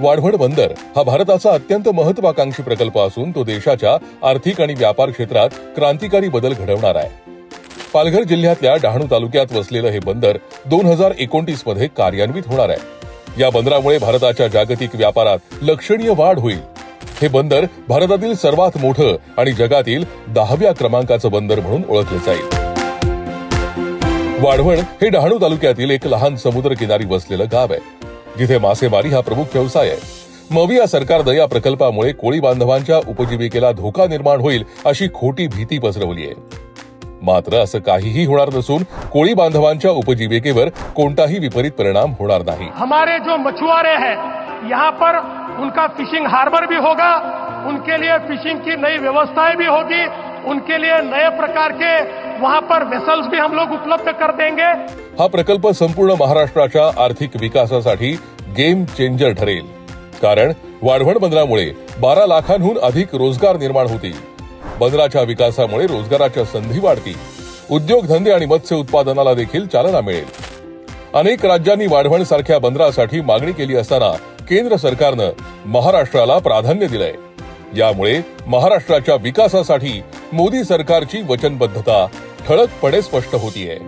वाढवण बंदर हा भारताचा अत्यंत महत्वाकांक्षी प्रकल्प असून तो देशाच्या आर्थिक आणि व्यापार क्षेत्रात क्रांतिकारी बदल घडवणार आहे. पालघर जिल्ह्यातल्या डहाणू तालुक्यात वसलेलं हे बंदर दोन हजार एकोणतीसमध्ये कार्यान्वित होणार आहे. या बंदरामुळे भारताच्या जागतिक व्यापारात लक्षणीय वाढ होईल. हे बंदर भारतातील सर्वात मोठं आणि जगातील दहाव्या क्रमांकाचं बंदर म्हणून ओळखलं जाईल. वाढवण हे डहाणू तालुक्यातील एक लहान समुद्र किनारी वसलेलं गाव आहे. जिथे मासेमारी हा प्रमुख व्यवसाय आहे. मविया सरकारनं या प्रकल्पामुळे कोळी बांधवांच्या उपजीविकेला धोका निर्माण होईल अशी खोटी भीती पसरवली आहे. मात्र असं काहीही होणार नसून कोळी बांधवांच्या उपजीविकेवर कोणताही विपरीत परिणाम होणार नाही. हमारे जो मछुआरे हैं यहाँ पर उनका फिशिंग हार्बर भी होगा उनके लिए फिशिंग की नई व्यवस्थाएं भी होगी उनके लिए नए प्रकार के वहां पर वेसल्स भी हम लोग उपलब्ध कर देंगे। हा प्रकल्प संपूर्ण महाराष्ट्राच्या आर्थिक विकासासाठी गेम चेंजर ठरेल. कारण वाढवण बंदरामुळे बारा लाखांहून अधिक रोजगार निर्माण होतील. बंदराच्या विकासामुळे रोजगाराच्या संधी वाढतील. उद्योगधंदे आणि मत्स्य उत्पादनाला देखील चालना मिळेल. अनेक राज्यांनी वाढवण सारख्या बंदरासाठी मागणी केली असताना केंद्र सरकारनं महाराष्ट्राला प्राधान्य दिलंय. यामुळे महाराष्ट्राच्या विकासासाठी मोदी सरकारची वचनबद्धता ठळकपणे स्पष्ट होतीये.